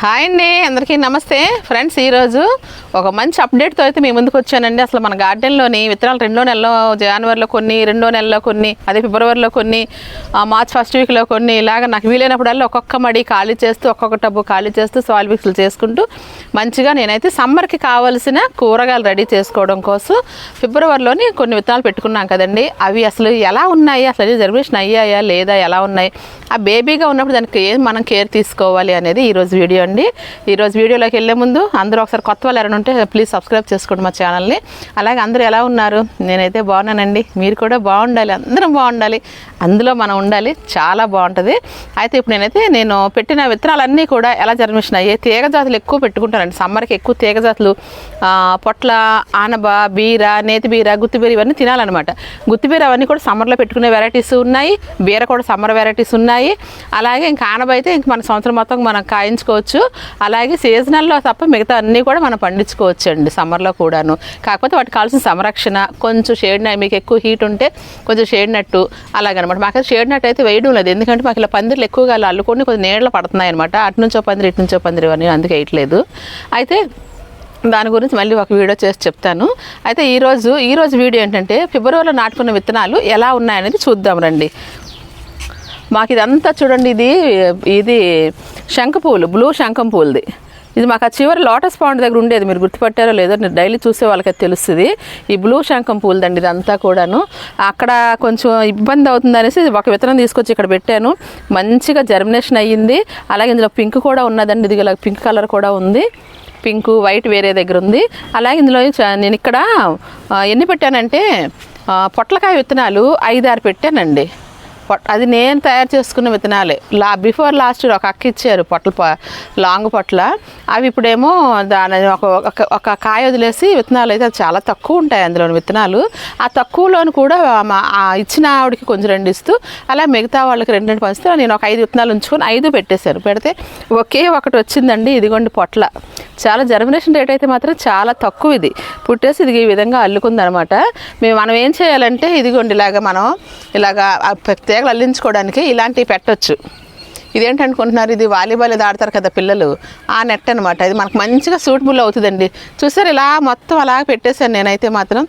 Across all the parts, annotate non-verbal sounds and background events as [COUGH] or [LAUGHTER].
Hi అండి అందరికీ నమస్తే. ఫ్రెండ్స్ ఈరోజు ఒక మంచి అప్డేట్తో అయితే మీ ముందుకు వచ్చానండి. అసలు మన గార్డెన్లోని విత్తనాలు రెండో నెలలో జనవరిలో కొన్ని రెండో నెలలో కొన్ని అదే ఫిబ్రవరిలో కొన్ని మార్చ్ ఫస్ట్ వీక్లో కొన్ని ఇలాగ నాకు వీలైనప్పుడల్లా ఒక్కొక్క మడి ఖాళీ చేస్తూ ఒక్కొక్క టబ్బు ఖాళీ చేస్తూ సాయిల్ మిక్స్లు చేసుకుంటూ మంచిగా నేనైతే సమ్మర్కి కావాల్సిన కూరగాయలు రెడీ చేసుకోవడం కోసం ఫిబ్రవరిలోని కొన్ని విత్తనాలు పెట్టుకున్నాం కదండి. అవి అసలు ఎలా ఉన్నాయి? అసలు జర్మినేషన్ అయ్యాయా? లేదా ఎలా ఉన్నాయి? ఆ బేబీగా ఉన్నప్పుడు దానికి ఏం మనం కేర్ తీసుకోవాలి అనేది ఈరోజు వీడియో అండి. ఈరోజు వీడియోలోకి వెళ్ళే ముందు అందరూ ఒకసారి కొత్త వాళ్ళు ఎవరైనా ఉంటే ప్లీజ్ సబ్స్క్రైబ్ చేసుకోండి మా ఛానల్ని అలాగే అందరూ ఎలా ఉన్నారు? నేనైతే బాగున్నానండి. మీరు కూడా బాగుండాలి. అందరం బాగుండాలి. అందులో మనం ఉండాలి. చాలా బాగుంటుంది. అయితే ఇప్పుడు నేనైతే నేను పెట్టిన విత్తనాలన్నీ కూడా ఎలా జర్మిషన్ అయ్యాయి తీగ జాతులు ఎక్కువ పెట్టుకుంటానండి. సమ్మర్కి ఎక్కువ తీగ జాతులు పొట్ల ఆనబ బీర నేతి బీర గుత్తిబీర ఇవన్నీ తినాలన్నమాట. గుత్తిబీర అవన్నీ కూడా సమ్మర్లో పెట్టుకునే వెరైటీస్ ఉన్నాయి. బీర కూడా సమ్మర్ వెరైటీస్ ఉన్నాయి. అలాగే ఇంకా ఆనబ అయితే ఇంక మన సంవత్సరం మొత్తం మనం కాయించుకోవచ్చు. అలాగే సీజనల్లో తప్ప మిగతా అన్నీ కూడా మనం పండించుకోవచ్చు తెచ్చుకోవచ్చండి సమ్మర్లో కూడాను. కాకపోతే వాటికి కావాల్సిన సంరక్షణ కొంచెం షేడ్ మీకు ఎక్కువ హీట్ ఉంటే కొంచెం షేడ్ నట్టు అలాగనమాట. మాకు షేడ్ నట్ అయితే వేయడం లేదు. ఎందుకంటే మాకు ఇలా పందిర్లు ఎక్కువగా అల్లుకొని కొంచెం నీళ్ళు పడుతున్నాయి అనమాట అటు నుంచో పందిరి ఇటు నుంచో పందిరి ఇవన్నీ అందుకే వేయట్లేదు. అయితే దాని గురించి మళ్ళీ ఒక వీడియో చేసి చెప్తాను. అయితే ఈరోజు ఈరోజు వీడియో ఏంటంటే ఫిబ్రవరిలో నాటుకున్న విత్తనాలు ఎలా ఉన్నాయనేది చూద్దాం రండి. మాకు ఇదంతా చూడండి ఇది ఇది శంఖ పువ్వులు బ్లూ శంఖం పువ్వులది ఇది మాకు ఆ చివరి లోటస్ పాండ్ దగ్గర ఉండేది. మీరు గుర్తుపట్టారో లేదో నేను డైలీ చూసే వాళ్ళకి తెలుస్తుంది. ఈ బ్లూ శంఖం పూలదండి ఇదంతా కూడాను. అక్కడ కొంచెం ఇబ్బంది అవుతుంది అనేసి ఒక విత్తనం తీసుకొచ్చి ఇక్కడ పెట్టాను. మంచిగా జర్మినేషన్ అయ్యింది. అలాగే ఇందులో పింక్ కూడా ఉన్నదండి. ఇది ఇలా పింక్ కలర్ కూడా ఉంది. పింక్ వైట్ వేరే దగ్గర ఉంది. అలాగే ఇందులో నేను ఇక్కడ ఎన్ని పెట్టానంటే పొట్లకాయ విత్తనాలు ఐదారు పెట్టానండి. అది నేను తయారు చేసుకున్న విత్తనాలే. లా బిఫోర్ లాస్ట్ ఇయర్ ఒక అక్క ఇచ్చారు పొట్ల ప- లాంగ్ పొట్ల. అవి ఇప్పుడేమో దాని ఒక ఒక ఒక కాయ వదిలేసి విత్తనాలు అయితే చాలా తక్కువ ఉంటాయి అందులోని విత్తనాలు. ఆ తక్కువలోని కూడా మా ఇచ్చిన ఆవిడకి కొంచెం రెండు ఇస్తూ అలా మిగతా వాళ్ళకి రెండు రెండు పంచితే నేను ఒక ఐదు విత్తనాలు ఉంచుకొని ఐదు పెట్టేశాను పెడితే ఒకే ఒకటి వచ్చిందండి ఇదిగోండి పొట్ల. చాలా జర్మినేషన్ రేట్ అయితే మాత్రం చాలా తక్కువ ఇది. పుట్టేసి ఇది ఈ విధంగా అల్లుకుందనమాట. మేము మనం ఏం చేయాలంటే ఇదిగోండి ఇలాగ మనం ఇలాగ ఆ తీగలు అల్లించుకోవడానికి ఇలాంటివి పెట్టచ్చు. ఇదేంటనుకుంటున్నారు ఇది వాలీబాల్ ఇది ఆడతారు కదా పిల్లలు. ఆ నెట్ అనమాట ఇది మనకు మంచిగా సూటబుల్ అవుతుందండి. చూసారు ఇలా మొత్తం అలా పెట్టేశాను నేనైతే మాత్రం.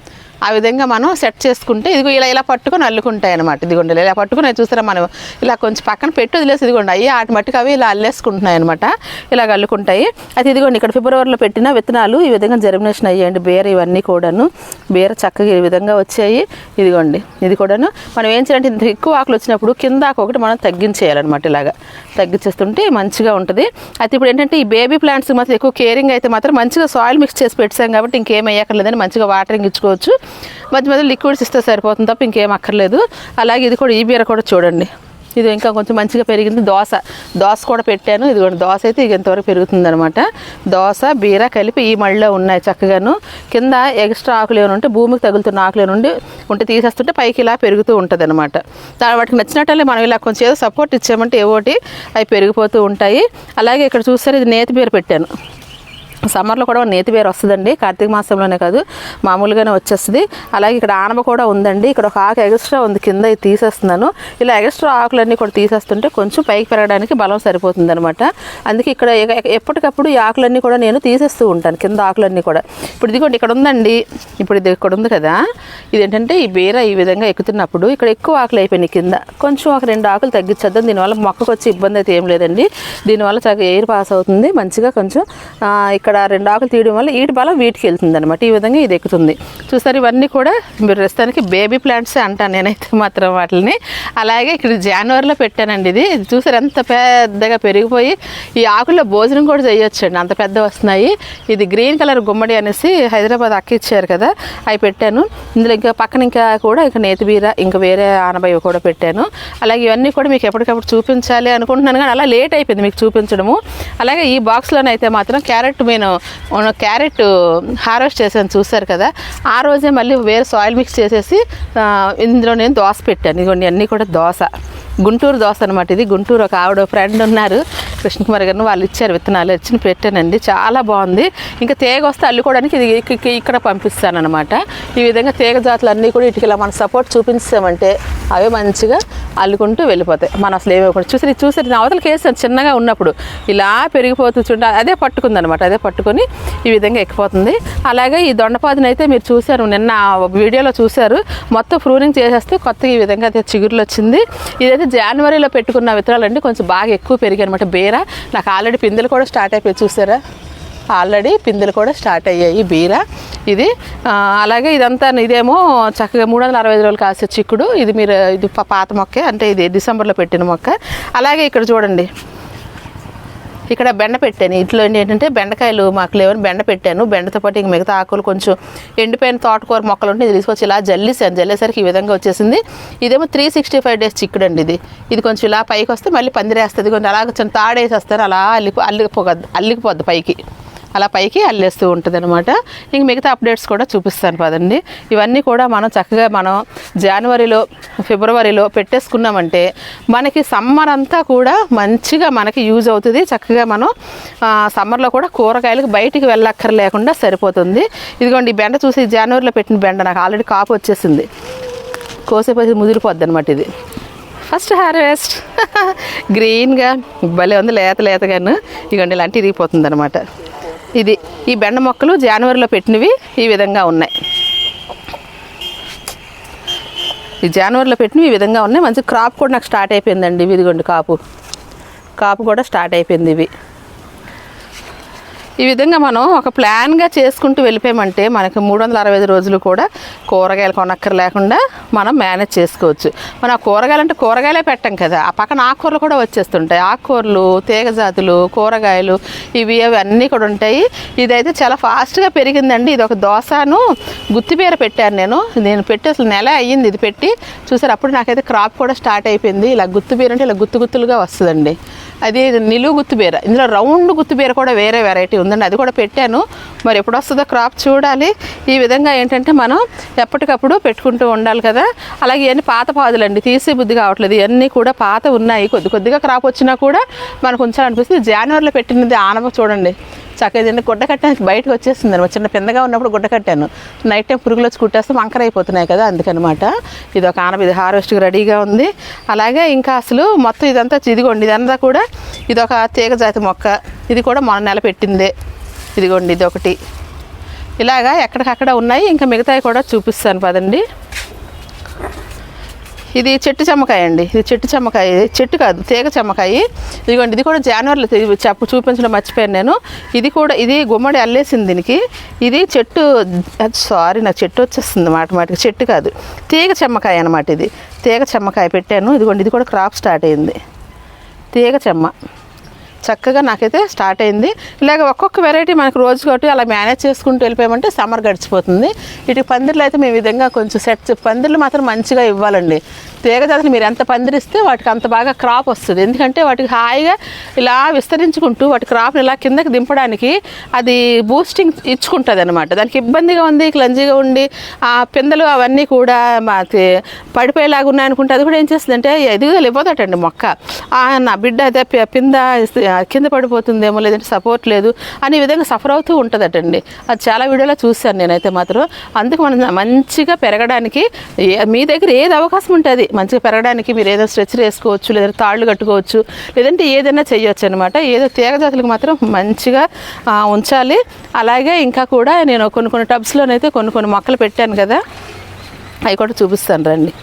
ఆ విధంగా మనం సెట్ చేసుకుంటే ఇదిగో ఇలా ఇలా పట్టుకొని అల్లుకుంటాయి అనమాట ఇదిగోండి ఇలా పట్టుకుని చూసారా మనం ఇలా కొంచెం పక్కన పెట్టి వదిలేసి ఇదిగోండి అయ్యి ఆటి మట్టుకు అవి ఇలా అల్లేసుకుంటున్నాయి అనమాట ఇలాగ అల్లుకుంటాయి. అయితే ఇదిగోండి ఇక్కడ ఫిబ్రవరిలో పెట్టిన విత్తనాలు ఈ విధంగా జర్మినేషన్ అయ్యాయండి. బీర ఇవన్నీ కూడాను. బీర చక్కగా ఈ విధంగా వచ్చాయి. ఇదిగోండి ఇది కూడాను. మనం ఏం చేయాలంటే ఇంత ఎక్కువ ఆకులు వచ్చినప్పుడు కింద ఆకు ఒకటి మనం తగ్గించేయాలన్నమాట ఇలాగా. తగ్గించేస్తుంటే మంచిగా ఉంటుంది. అయితే ఇప్పుడు ఏంటంటే ఈ బేబీ ప్లాంట్స్ మాత్రం ఎక్కువ కేరింగ్ అయితే మాత్రం మంచిగా సాయిల్ మిక్స్ చేసి పెట్టాం కాబట్టి ఇంకేం అయ్యక్కర్లేదని మంచిగా వాటరింగ్ ఇచ్చుకోవచ్చు. మధ్య మధ్య లిక్విడ్స్ ఇస్తే సరిపోతుంది తప్ప ఇంకేం అక్కర్లేదు. అలాగే ఇది కూడా ఈ బీర కూడా చూడండి. ఇది ఇంకా కొంచెం మంచిగా పెరిగింది. దోశ దోశ కూడా పెట్టాను. ఇది కూడా దోశ అయితే ఇది ఎంతవరకు పెరుగుతుందనమాట దోశ బీర కలిపి ఈ మళ్ళీ ఉన్నాయి చక్కగాను. కింద ఎక్స్ట్రా ఆకులు ఏమైనా ఉంటే భూమికి తగులుతున్న ఆకులు నుండి ఉండి ఉంటే తీసేస్తుంటే పైకి ఇలా పెరుగుతూ ఉంటుంది అనమాట వాటికి నచ్చినట్లే మనం ఇలా కొంచెం ఏదో సపోర్ట్ ఇచ్చామంటే ఏవోటి అవి పెరిగిపోతూ ఉంటాయి. అలాగే ఇక్కడ చూస్తే ఇది నేతి బీర పెట్టాను. సమ్మర్లో కూడా నేతి వేరు వస్తుందండి. కార్తీక మాసంలోనే కాదు మామూలుగానే వచ్చేస్తుంది. అలాగే ఇక్కడ ఆనప కూడా ఉందండి. ఇక్కడ ఒక ఆకు ఎగస్ట్రా ఉంది కింద ఇది తీసేస్తున్నాను. ఇలా ఎగస్ట్రా ఆకులన్నీ కూడా తీసేస్తుంటే కొంచెం పైకి పెరగడానికి బలం సరిపోతుంది అనమాట అందుకే ఇక్కడ ఎప్పటికప్పుడు ఈ ఆకులన్నీ కూడా నేను తీసేస్తూ ఉంటాను కింద ఆకులన్నీ కూడా. ఇప్పుడు ఇదిగోండి ఇక్కడ ఉందండి. ఇప్పుడు ఇది ఇక్కడ ఉంది కదా. ఇదేంటంటే ఈ బీర ఈ విధంగా ఎక్కుతున్నప్పుడు ఇక్కడ ఎక్కువ ఆకులు అయిపోయినాయి కింద. కొంచెం ఒక రెండు ఆకులు తగ్గించేద్దాం. దీనివల్ల మొక్కకు వచ్చి ఇబ్బంది అయితే ఏం లేదండి. దీనివల్ల చక్కగా ఎయిర్ పాస్ అవుతుంది. మంచిగా కొంచెం ఇక్కడ ఇక్కడ రెండు ఆకులు తీయడం వల్ల వీటి బలం వీటికి వెళ్తుంది అనమాట ఈ విధంగా ఇది ఎక్కుతుంది. చూసారు ఇవన్నీ కూడా మీరు ప్రస్తుతానికి బేబీ ప్లాంట్స్ అంటాను నేనైతే మాత్రం వాటిని అలాగే ఇక్కడ జనవరిలో పెట్టానండి ఇది. చూసారు ఎంత పెద్దగా పెరిగిపోయి ఈ ఆకుల్లో భోజనం కూడా చేయొచ్చండి. అంత పెద్ద వస్తున్నాయి. ఇది గ్రీన్ కలర్ గుమ్మడి అనేసి హైదరాబాద్ అక్క ఇచ్చారు కదా అవి పెట్టాను. ఇందులో ఇంకా పక్కన ఇంకా కూడా ఇంకా నేతిబీర ఇంకా వేరే ఆనబాయి కూడా పెట్టాను. అలాగే ఇవన్నీ కూడా మీకు ఎప్పటికప్పుడు చూపించాలి అనుకుంటున్నాను కానీ అలా లేట్ అయిపోయింది మీకు చూపించడము. అలాగే ఈ బాక్స్లోనైతే మాత్రం క్యారెట్ నేను క్యారెట్ హార్వెస్ట్ చేసాను చూశారు కదా. ఆ రోజే మళ్ళీ వేరే సాయిల్ మిక్స్ చేసేసి ఇందులో నేను దోశ పెట్టాను. ఇదిగోండి అన్నీ కూడా దోశ గుంటూరు దోశ అనమాట ఇది. గుంటూరు ఒక ఆవిడ ఫ్రెండ్ ఉన్నారు. కృష్ణకుమారి గారిని వాళ్ళు ఇచ్చారు విత్తనాలు ఇచ్చిన పెట్టానండి. చాలా బాగుంది. ఇంకా తీగ వస్తే అల్లుకోవడానికి ఇది ఇక్కడ పంపిస్తానమాట ఈ విధంగా తీగ జాతులు అన్నీ కూడా ఇటుకి ఇలా మన సపోర్ట్ చూపించామంటే అవే మంచిగా అల్లుకుంటూ వెళ్ళిపోతాయి. మనం అసలు ఏమో చూసి చూసి నా అవతలకి వేసాను చిన్నగా ఉన్నప్పుడు. ఇలా పెరిగిపోతూ చూడ అదే పట్టుకుందనమాట అదే పట్టుకొని ఈ విధంగా ఎక్కిపోతుంది. అలాగే ఈ దొండపాదిని అయితే మీరు చూశారు. నిన్న వీడియోలో చూశారు. మొత్తం ప్రూనింగ్ చేసేస్తే కొత్తగా ఈ విధంగా అయితే చిగురులు వచ్చింది. ఇదైతే జనవరిలో పెట్టుకున్న విత్తనాలండి. కొంచెం బాగా ఎక్కువ పెరిగాయి అనమాట బీర. నాకు ఆల్రెడీ పిందెలు కూడా స్టార్ట్ అయిపోయి చూసారా? ఆల్రెడీ పిందెలు కూడా స్టార్ట్ అయ్యాయి బీర. ఇది అలాగే ఇదంతా ఇదేమో చక్కగా మూడు వందల అరవై ఐదు రోజులు కాసే చిక్కుడు. ఇది మీరు ఇది పాత మొక్కే అంటే ఇది డిసెంబర్లో పెట్టిన మొక్క. అలాగే ఇక్కడ చూడండి ఇక్కడ బెండ పెట్టాను. ఇంట్లో ఏంటంటే బెండకాయలు మాకు లేవని బెండ పెట్టాను. బెండతో పాటు ఇంక మిగతా ఆకులు కొంచెం ఎండిపోయిన తోటకూర మొక్కలు ఉంటే ఇది తీసుకొచ్చి ఇలా జల్లేసాను. జల్లేసరికి ఈ విధంగా వచ్చేసింది. ఇదేమో త్రీ సిక్స్టీ ఫైవ్ డేస్ చిక్కుడు అండి ఇది. ఇది కొంచెం ఇలా పైకి వస్తే మళ్ళీ పందిరేస్తుంది. కొంచెం అలాగ కొంచెం తాడేసేస్తారు. అలా అల్లిపో అల్లిపోగద్దు అల్లికిపోద్ది పైకి. అలా పైకి అల్లేస్తూ ఉంటుంది అనమాట ఇంక మిగతా అప్డేట్స్ కూడా చూపిస్తాను పదండి. ఇవన్నీ కూడా మనం చక్కగా మనం జనవరిలో ఫిబ్రవరిలో పెట్టేసుకున్నామంటే మనకి సమ్మర్ అంతా కూడా మంచిగా మనకి యూజ్ అవుతుంది. చక్కగా మనం సమ్మర్లో కూడా కూరగాయలకు బయటికి వెళ్ళక్కర లేకుండా సరిపోతుంది. ఇదిగోండి ఈ బెండ చూసి జనవరిలో పెట్టిన బెండ నాకు ఆల్రెడీ కాపు వచ్చేసింది. కోసేపోయి ముదిరిపోద్ది అనమాట ఇది. First harvest. [LAUGHS] గ్రీన్గా భలే ఉంది లేత లేతగాను. ఇగండి ఇలాంటి ఇరిగిపోతుంది అనమాట ఇది ఈ బెండ మొక్కలు జనవరిలో పెట్టినవి ఈ విధంగా ఉన్నాయి. ఈ జనవరిలో పెట్టినవి ఈ విధంగా ఉన్నాయి. మంచి క్రాప్ కూడా నాకు స్టార్ట్ అయిపోయిందండి. ఇదిగోండి కాపు. కాపు కూడా స్టార్ట్ అయిపోయింది ఇవి. ఈ విధంగా మనం ఒక ప్లాన్గా చేసుకుంటూ వెళ్ళిపోయామంటే మనకి మూడు వందల అరవై ఐదు రోజులు కూడా కూరగాయలు కొనక్కర లేకుండా మనం మేనేజ్ చేసుకోవచ్చు. మనం ఆ కూరగాయలు అంటే కూరగాయలే పెట్టం కదా. ఆ పక్కన ఆకుకూరలు కూడా వచ్చేస్తుంటాయి. ఆకుకూరలు తీగ జాతులు కూరగాయలు ఇవి అవి అన్నీ కూడా ఉంటాయి. ఇదైతే చాలా ఫాస్ట్గా పెరిగిందండి. ఇది ఒక దోశను గుత్తిపీర పెట్టాను నేను. నేను పెట్టి అసలు నెల అయ్యింది ఇది పెట్టి. చూసారు అప్పుడు నాకైతే క్రాప్ కూడా స్టార్ట్ అయిపోయింది. ఇలా గుత్తిబీర అంటే ఇలా గుత్తు గుత్తులుగా వస్తుందండి. అది నిలువు గుత్తుబీర ఇందులో రౌండ్ గుత్తిబీర కూడా వేరే వెరైటీ ఉందండి. అది కూడా పెట్టాను. మరి ఎప్పుడు వస్తుందో క్రాప్ చూడాలి. ఈ విధంగా ఏంటంటే మనం ఎప్పటికప్పుడు పెట్టుకుంటూ ఉండాలి కదా. అలాగే ఇవన్నీ పాత పాదులండి. తీసే బుద్ధి కావట్లేదు. ఇవన్నీ కూడా పాత ఉన్నాయి. కొద్ది కొద్దిగా క్రాప్ వచ్చినా కూడా మనకు ఉంచాలనిపిస్తుంది. జనవరిలో పెట్టినది ఆనవ చూడండి. చక్కగా దీన్ని గుడ్డ కట్టడానికి బయటకు వచ్చేస్తుంది అనమాట. చిన్న పెద్దగా ఉన్నప్పుడు గుడ్డ కట్టాను. నైట్ టైం పురుగులు వచ్చి కుట్టేస్తే వంకర అయిపోతున్నాయి కదా అందుకనమాట. ఇది ఒక ఆనవ ఇది హార్వెస్ట్కి రెడీగా ఉంది. అలాగే ఇంకా అసలు మొత్తం ఇదంతా ఇదిగోండి ఇదంతా కూడా ఇది ఒక తీగ జాతి మొక్క. ఇది కూడా మొన్న నెల పెట్టిందే. ఇదిగోండి ఇది ఒకటి ఇలాగా ఎక్కడికక్కడ ఉన్నాయి ఇంకా మిగతాయి కూడా చూపిస్తాను పదండి. ఇది చెట్టు చెమ్మకాయ అండి. ఇది చెట్టు చెమ్మకాయ చెట్టు కాదు తీగ చెమ్మకాయ. ఇదిగోండి ఇది కూడా జనవరిలో చెప్పు చూపించడం మర్చిపోయాను నేను. ఇది కూడా ఇది గుమ్మడి అల్లేసింది దీనికి. ఇది చెట్టు సారీ నాకు చెట్టు వచ్చేస్తుంది మాట మాటికి చెట్టు కాదు. తీగ చెమ్మకాయ అనమాట ఇది. తీగ చెమ్మకాయ పెట్టాను. ఇదిగోండి ఇది కూడా క్రాప్ స్టార్ట్ అయింది. తీగ చెమ్మ. చక్కగా నాకైతే స్టార్ట్ అయింది. ఇలాగ ఒక్కొక్క వెరైటీ మనకు రోజు ఒకటి అలా మేనేజ్ చేసుకుంటూ వెళ్ళిపోయామంటే సమ్మర్ గడిచిపోతుంది. ఇటు పందిర్లు అయితే మేము విధంగా కొంచెం సెట్ పందిర్లు మాత్రం మంచిగా ఇవ్వాలండి. తీగ జాతులు మీరు ఎంత పందిరిస్తే వాటికి అంత బాగా క్రాప్ వస్తుంది. ఎందుకంటే వాటికి హాయిగా ఇలా విస్తరించుకుంటూ వాటి క్రాప్ని ఇలా కిందకి దింపడానికి అది బూస్టింగ్ ఇచ్చుకుంటుంది అనమాట దానికి ఇబ్బందిగా ఉంది క్లంజీగా ఉండి ఆ పిందెలు అవన్నీ కూడా మా పడిపోయేలాగా ఉన్నాయనుకుంటే అది కూడా ఏం చేస్తుందంటే ఎదుగుదల ఇవ్వదటండి మొక్క. నా బిడ్డ అయితే పింద కింద పడిపోతుందేమో లేదంటే సపోర్ట్ లేదు అనే విధంగా సఫర్ అవుతూ ఉంటుందటండి. అది చాలా వీడియోలో చూశాను నేనైతే మాత్రం. అందుకు మనం మంచిగా పెరగడానికి మీ దగ్గర ఏది అవకాశం ఉంటుంది? మంచిగా పెరగడానికి మీరు ఏదో స్ట్రెచ్చర్ వేసుకోవచ్చు లేదంటే తాళ్ళు కట్టుకోవచ్చు లేదంటే ఏదైనా చేయొచ్చు అనమాట ఏదో తీగ జాతులకు మాత్రం మంచిగా ఉంచాలి. అలాగే ఇంకా కూడా నేను కొన్ని కొన్ని టబ్స్లోనైతే కొన్ని కొన్ని మొక్కలు పెట్టాను కదా అవి కూడా చూపిస్తాను రండి.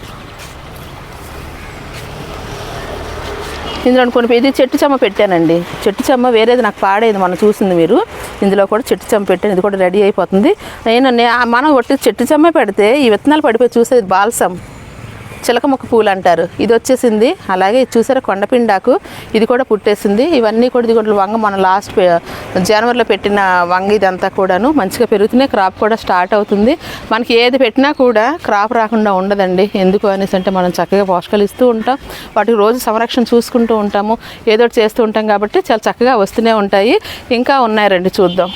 ఇందులో కొన్ని ఇది చెట్టు చెమ్మ పెట్టానండి. చెట్టు చెమ్మ వేరేది నాకు పాడేది మనం చూసింది మీరు. ఇందులో కూడా చెట్టు చెమ్మ పెట్టాను ఇది కూడా రెడీ అయిపోతుంది. నేను మనం ఒట్టి చెట్టు చెమ్మ పెడితే ఈ విత్తనాలు పడిపోయి చూసేది బాల్సం. చిలకముక్క పూలు అంటారు. ఇది వచ్చేసింది. అలాగే చూసారా కొండపిండాకు? ఇది కూడా పుట్టేసింది. ఇవన్నీ కూడా ఇది కూడా వంగ మన లాస్ట్ జనవరిలో పెట్టిన వంగ ఇదంతా కూడాను మంచిగా పెరుగుతున్నాయి. క్రాప్ కూడా స్టార్ట్ అవుతుంది. మనకి ఏది పెట్టినా కూడా క్రాప్ రాకుండా ఉండదండి. ఎందుకు అనేసి అంటే మనం చక్కగా పోషకాలు ఇస్తూ ఉంటాం. వాటికి రోజు సంరక్షణ చూసుకుంటూ ఉంటాము. ఏదో చేస్తూ ఉంటాం కాబట్టి చాలా చక్కగా వస్తూనే ఉంటాయి. ఇంకా ఉన్నాయి రండి చూద్దాం.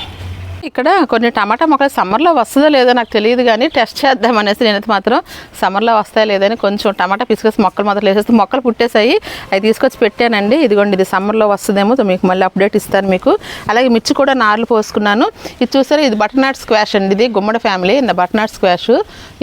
ఇక్కడ కొన్ని టమాటా మొక్కలు సమ్మర్లో వస్తుందో లేదో నాకు తెలియదు కానీ టెస్ట్ చేద్దాం అనేసి నేనైతే మాత్రం సమ్మర్లో వస్తాయో లేదని కొంచెం టమాటా పిసుకొచ్చి మొక్కలు మాత్రం వేసేస్తే మొక్కలు పుట్టేసాయి అవి తీసుకొచ్చి పెట్టానండి. ఇదిగోండి ఇది సమ్మర్లో వస్తుందేమో మీకు మళ్ళీ అప్డేట్ ఇస్తాను మీకు. అలాగే మిర్చి కూడా నార్లు పోసుకున్నాను. ఇది చూసారా ఇది బటర్నాట్ స్క్వాష్ అండి. ఇది గుమ్మడి ఫ్యామిలీ ఇంత బటర్నాట్ స్క్వాష్.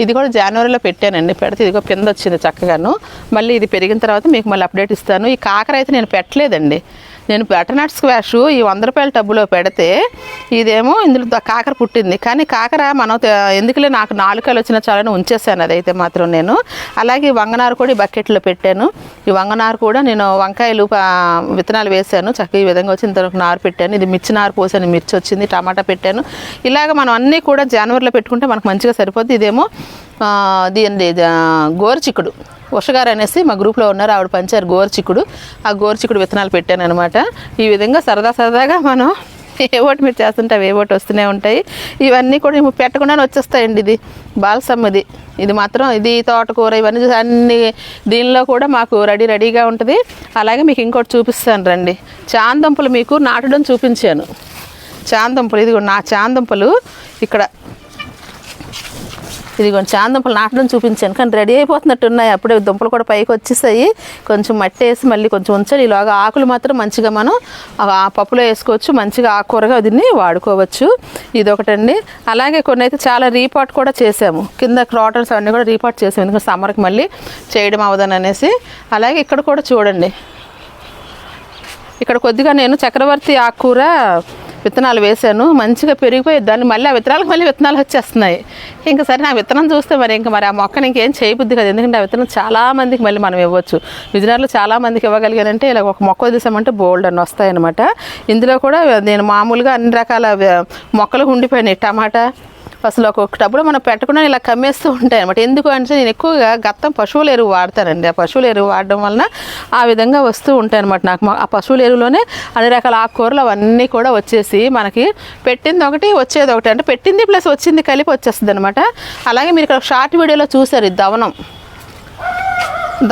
ఇది కూడా జనవరిలో పెట్టానండి. పెడితే ఇదిగో కింద వచ్చింది చక్కగాను. మళ్ళీ ఇది పెరిగిన తర్వాత మీకు మళ్ళీ అప్డేట్ ఇస్తాను. ఈ కాకర అయితే నేను పెట్టలేదండి. నేను బెటర్నట్ స్క్వాష్ ఈ వంద రూపాయల టబ్బులో పెడితే ఇదేమో ఇందులో కాకర పుట్టింది. కానీ కాకర మనం ఎందుకులే నాకు నాలుకలు వచ్చిన చాలని ఉంచేసాను అదైతే మాత్రం నేను. అలాగే వంగనారు కూడా ఈ బకెట్లో పెట్టాను. ఈ వంగనారు కూడా నేను వంకాయలు పా- విత్తనాలు వేసాను చక్కగా ఈ విధంగా వచ్చి ఇంతవరకు నారు పెట్టాను. ఇది మిర్చి నారు పోసాను. మిర్చి వచ్చింది టమాటా పెట్టాను. ఇలాగ మనం అన్నీ కూడా జనవరిలో పెట్టుకుంటే మనకు మంచిగా సరిపోద్ది. ఇదేమో దీని దీని గోరుచిక్కుడు. ఉషగారు అనేసి మా గ్రూప్లో ఉన్నారు. ఆవిడ పంచారు గోర్చికుడు ఆ గోర్చికుడు విత్తనాలు పెట్టాను అనమాట ఈ విధంగా సరదా సరదాగా మనం ఏ ఓటు మీరు చేస్తుంటే అవి ఏ ఓటు వస్తూనే ఉంటాయి. ఇవన్నీ కూడా ఇవి పెట్టకుండానే వచ్చేస్తాయండి ఇది. బాలసమ్ ఇది ఇది మాత్రం ఇది తోటకూర ఇవన్నీ అన్ని దీనిలో కూడా మాకు రెడీ రెడీగా ఉంటుంది. అలాగే మీకు ఇంకోటి చూపిస్తాను రండి. చాందంపులు మీకు నాటడం చూపించాను. చాందంపులు ఇది నా చాందంపులు. ఇక్కడ ఇది కొంచెం చాందుంపలు నాటడం చూపించాను. కానీ రెడీ అయిపోతున్నట్టు ఉన్నాయి అప్పుడే దుంపలు కూడా పైకి వచ్చేసాయి. కొంచెం మట్టి వేసి మళ్ళీ కొంచెం ఉంచాలి. ఇలాగా ఆకులు మాత్రం మంచిగా మనం ఆ పప్పులో వేసుకోవచ్చు. మంచిగా ఆకుకూరగా దీన్ని వాడుకోవచ్చు. ఇది ఒకటండి అలాగే కొన్ని అయితే చాలా రీపాట్ కూడా చేసాము. కింద క్రాటన్స్ అవన్నీ కూడా రీపాట్ చేసాము. ఎందుకంటే సమ్మర్కి మళ్ళీ చేయడం అవదని అనేసి. అలాగే ఇక్కడ కూడా చూడండి. ఇక్కడ కొద్దిగా నేను చక్రవర్తి ఆకుకూర విత్తనాలు వేశాను. మంచిగా పెరిగిపోయి దాన్ని మళ్ళీ ఆ విత్తనాలకు మళ్ళీ విత్తనాలు వచ్చేస్తున్నాయి. ఇంకా సరే నా విత్తనం చూస్తే మరి ఇంకా మరి ఆ మొక్కని ఇంకేం చేయబుద్ది కదా. ఎందుకంటే ఆ విత్తనం చాలామందికి మళ్ళీ మనం ఇవ్వచ్చు. విజయనగరంలో చాలా మందికి ఇవ్వగలిగానంటే ఇలా ఒక మొక్క వదిలేసామంటే బోల్డ్ అని వస్తాయన్నమాట. ఇందులో కూడా నేను మామూలుగా అన్ని రకాల మొక్కలు ఉండిపోయినాయి. టమాటా అసలు ఒక్కొక్క టబ్బులో మనం పెట్టకుండా ఇలా కమ్మేస్తూ ఉంటాయి అనమాట ఎందుకు అంటే నేను ఎక్కువగా గత్తం పశువుల ఎరువు వాడతానండి. ఆ పశువుల ఎరువు వాడడం వలన ఆ విధంగా వస్తూ ఉంటాయి అనమాట నాకు ఆ పశువుల ఎరువులోనే అన్ని రకాల ఆకుకూరలు అవన్నీ కూడా వచ్చేసి మనకి పెట్టింది ఒకటి వచ్చేది ఒకటి. అంటే పెట్టింది ప్లస్ వచ్చింది కలిపి వచ్చేస్తుంది అనమాట అలాగే మీరు ఇక్కడ షార్ట్ వీడియోలో చూసారు ఈ దవనం.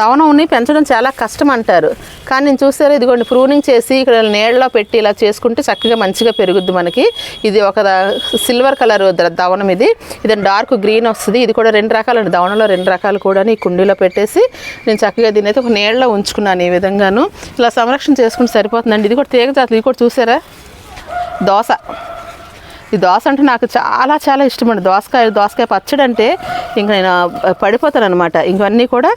దవనంని పెంచడం చాలా కష్టం అంటారు. కానీ నేను చూసారా ఇదిగోండి ప్రూనింగ్ చేసి ఇక్కడ నీళ్ళలో పెట్టి ఇలా చేసుకుంటే చక్కగా మంచిగా పెరుగుద్ది మనకి. ఇది ఒక సిల్వర్ కలర్ దవనం ఇది. ఇది డార్క్ గ్రీన్ వస్తుంది. ఇది కూడా రెండు రకాలు దవనంలో రెండు రకాలు కూడా ఈ కుండీలో పెట్టేసి నేను చక్కగా దీని అయితే ఒక నీళ్ళలో ఉంచుకున్నాను ఈ విధంగాను. ఇలా సంరక్షణ చేసుకుంటే సరిపోతుందండి. ఇది కూడా తీగ జాతులు ఇది కూడా చూసారా? దోస. ఈ దోస అంటే నాకు చాలా చాలా ఇష్టమండి. దోసకాయ దోసకాయ పచ్చడి అంటే ఇంక నేను పడిపోతాను అనమాట ఇవన్నీ కూడా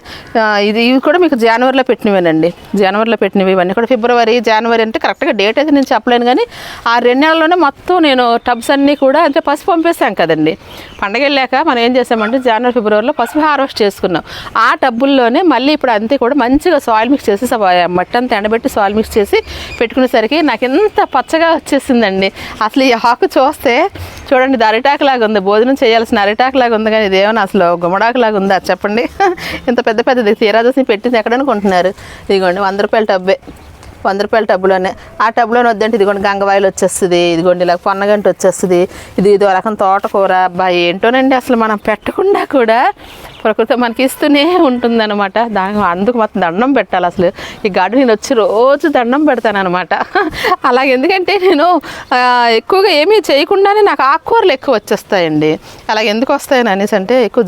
ఇది ఇవి కూడా మీకు జనవరిలో పెట్టినవేనండి. జనవరిలో పెట్టినవి ఇవన్నీ కూడా ఫిబ్రవరి జనవరి అంటే కరెక్ట్గా డేట్ అయితే నేను చెప్పలేను కానీ ఆ రెండు నెలల్లోనే మొత్తం నేను టబ్స్ అన్నీ కూడా అంటే పసుపు పంపేశాం కదండి. పండగ వెళ్ళాక మనం ఏం చేసామంటే జనవరి ఫిబ్రవరిలో పసుపు హార్వెస్ట్ చేసుకున్నాం. ఆ టబ్బుల్లోనే మళ్ళీ ఇప్పుడు అంతే కూడా మంచిగా సాయిల్ మిక్స్ చేసి మట్టి అంతా ఎండబెట్టి సాయిల్ మిక్స్ చేసి పెట్టుకునేసరికి నాకు ఎంత పచ్చగా వచ్చేసిందండి. అసలు ఈ ఆకు చూస్తే చూడండి ఇది అరిటాకు లాగా ఉంది. భోజనం చేయాల్సిన అరిటాకు లాగా ఉంది కానీ ఇదేమన్నా అసలు గుమ్మడాకు లాగా ఉందా? చెప్పండి. [LAUGHS] ఇంత పెద్ద పెద్దది. తీరా పెట్టింది ఎక్కడ అనుకుంటున్నారు ఇదిగోండి వంద రూపాయల టబ్బే. వంద రూపాయల టబ్బులోనే. ఆ టబ్బులోనే వద్దంటే ఇదిగోండి గంగవాయిలు వచ్చేస్తుంది. ఇదిగోండి ఇలా పొన్నగంట వచ్చేస్తుంది. ఇది ఇదో రకం తోటకూర. అబ్బా ఏంటోనండి అసలు మనం పెట్టకుండా కూడా ప్రకృతి మనకి ఇస్తూనే ఉంటుందన్నమాట. దాని అందుకు మొత్తం దండం పెట్టాలి అసలు. ఈ గార్డెన్ నేను వచ్చి రోజు దండం పెడతానమాట [LAUGHS] అలాగే ఎందుకంటే నేను ఎక్కువగా ఏమీ చేయకుండానే నాకు ఆకుకూరలు ఎక్కువ వచ్చేస్తాయండి. అలాగే ఎందుకు వస్తాయని అనేసి అంటే ఎక్కువ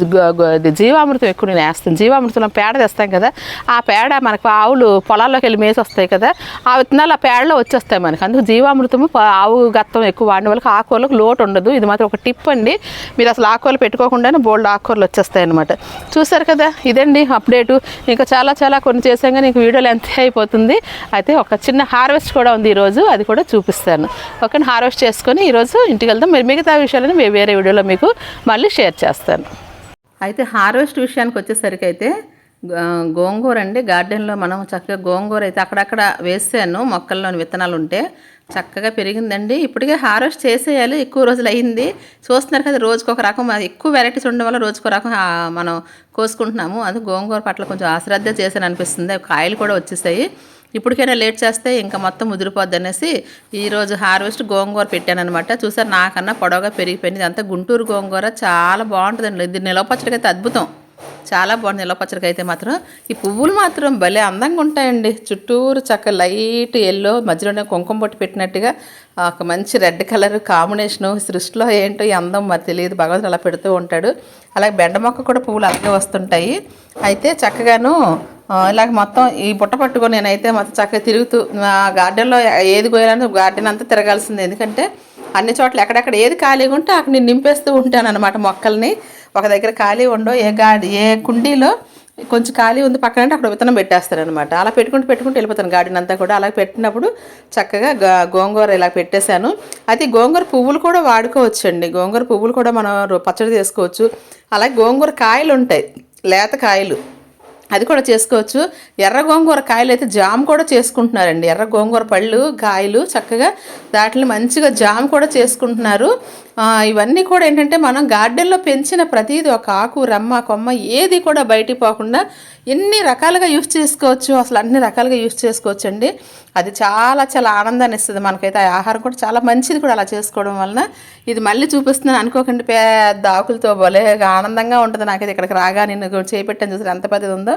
జీవామృతం ఎక్కువ నేను వేస్తాను. జీవామృతంలో పేడ తెస్తాం కదా ఆ పేడ మనకు ఆవులు పొలాల్లోకి వెళ్ళి మేసి వస్తాయి కదా ఆ విత్తనాలు ఆ పేడలో వచ్చేస్తాయి మనకి. అందుకు జీవామృతము ఆవు గత్తం ఎక్కువ వాడిన వాళ్ళకి ఆకుకూరలకు లోటు ఉండదు. ఇది మాత్రం ఒక టిప్ అండి. మీరు అసలు ఆకుకూరలు పెట్టుకోకుండానే బోల్డ్ ఆకుకూరలు వచ్చేస్తాయి అనమాట చూసారు కదా? ఇదండి అప్డేటు. ఇంకా చాలా చాలా కొన్ని చేసాం కానీ ఇంక వీడియోలు ఎంత అయిపోతుంది. అయితే ఒక చిన్న హార్వెస్ట్ కూడా ఉంది ఈరోజు. అది కూడా చూపిస్తాను. ఓకే హార్వెస్ట్ చేసుకొని ఈరోజు ఇంటికి వెళ్దాం. మరి మిగతా విషయాలను మేము వేరే వీడియోలో మీకు మళ్ళీ షేర్ చేస్తాను. అయితే హార్వెస్ట్ విషయానికి వచ్చేసరికి అయితే గోంగూర అండి. గార్డెన్లో మనం చక్కగా గోంగూర అయితే అక్కడక్కడ వేసాను. మొక్కల్లోని విత్తనాలు ఉంటే చక్కగా పెరిగిందండి. ఇప్పటికే హార్వెస్ట్ చేసేయాలి. ఎక్కువ రోజులు అయింది చూస్తున్నారు కదా రోజుకు ఒక రకం ఎక్కువ వెరైటీస్ ఉండడం వల్ల రోజుకు రకం మనం కోసుకుంటున్నాము. అది గోంగూర పట్ల కొంచెం అశ్రద్ధ చేశాను అనిపిస్తుంది కాయలు కూడా వచ్చేసాయి. ఇప్పటికైనా లేట్ చేస్తే ఇంకా మొత్తం ముదిరిపోద్ది అనేసి ఈరోజు హార్వెస్ట్ గోంగూర పెట్టాను అనమాట చూసారు నాకన్నా పొడవుగా పెరిగిపోయింది. అంతా గుంటూరు గోంగూర. చాలా బాగుంటుందండి. ఇది నిలవ అయితే అద్భుతం. చాలా బాగుంది. నిల్వ పచ్చడికి అయితే మాత్రం ఈ పువ్వులు మాత్రం భలే అందంగా ఉంటాయండి. చుట్టూరు చక్క లైట్ ఎల్లో మధ్యలోనే కుంకుమ పొట్టు పెట్టినట్టుగా ఒక మంచి రెడ్ కలర్ కాంబినేషను సృష్టిలో ఏంటో ఈ అందం మరి తెలియదు. భగవంతుడు అలా పెడుతూ ఉంటాడు. అలాగే బెండ మొక్క కూడా పువ్వులు అలాగే వస్తుంటాయి. అయితే చక్కగాను ఇలాగ మొత్తం ఈ బుట్ట పట్టుకొని నేనైతే మొత్తం చక్కగా తిరుగుతూ గార్డెన్లో ఏది కోయాలని గార్డెన్ అంతా తిరగాల్సిందే. ఎందుకంటే అన్ని చోట్ల ఎక్కడెక్కడ ఏది ఖాళీగా ఉంటే అక్కడ నేను నింపేస్తూ ఉంటాను అనమాట మొక్కల్ని. ఒక దగ్గర ఖాళీ ఉండో ఏ గాడి ఏ కుండీలో కొంచెం ఖాళీ ఉంది పక్కన అంటే అక్కడ విత్తనం పెట్టేస్తాను అనమాట అలా పెట్టుకుంటూ పెట్టుకుంటూ వెళ్ళిపోతాను గార్డెన్ అంతా కూడా. అలా పెట్టినప్పుడు చక్కగా గోంగూర ఇలా పెట్టేశాను. అయితే గోంగూర పువ్వులు కూడా వాడుకోవచ్చండి. గోంగూర పువ్వులు కూడా మనం పచ్చడి చేసుకోవచ్చు. అలాగే గోంగూర కాయలు ఉంటాయి లేత కాయలు. అది కూడా చేసుకోవచ్చు. ఎర్ర గోంగూర కాయలు అయితే జామ్ కూడా చేసుకుంటున్నారండి. ఎర్ర గోంగూర పళ్ళు కాయలు చక్కగా దాటిని మంచిగా జామ్ కూడా చేసుకుంటున్నారు. ఇవన్నీ కూడా ఏంటంటే మనం గార్డెన్లో పెంచిన ప్రతిదీ ఒక ఆకు రమ్మ కొమ్మ ఏది కూడా బయటికి పోకుండా ఎన్ని రకాలుగా యూస్ చేసుకోవచ్చు? అసలు అన్ని రకాలుగా యూస్ చేసుకోవచ్చు అండి అది చాలా చాలా ఆనందాన్ని ఇస్తుంది మనకైతే. ఆ ఆహారం కూడా చాలా మంచిది కూడా అలా చేసుకోవడం వలన. ఇది మళ్ళీ చూపిస్తున్నాను అనుకోకండి. పెద్ద ఆకులతో భలే ఆనందంగా ఉంటుంది. నాకైతే ఇక్కడికి రాగా నేను చేపెట్టాను చూసారు? ఎంత పెద్దది ఉందో.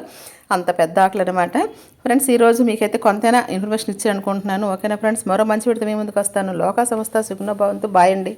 అంత పెద్ద ఆకులు అనమాట ఫ్రెండ్స్ ఈరోజు మీకైతే కొంతైనా ఇన్ఫర్మేషన్ ఇచ్చి అనుకుంటున్నాను ఓకేనా ఫ్రెండ్స్? మరో మంచి విడితే మీ ముందుకు వస్తాను. లోకా సంస్థ సుగుణ భవంతు. బాయ్ అండి.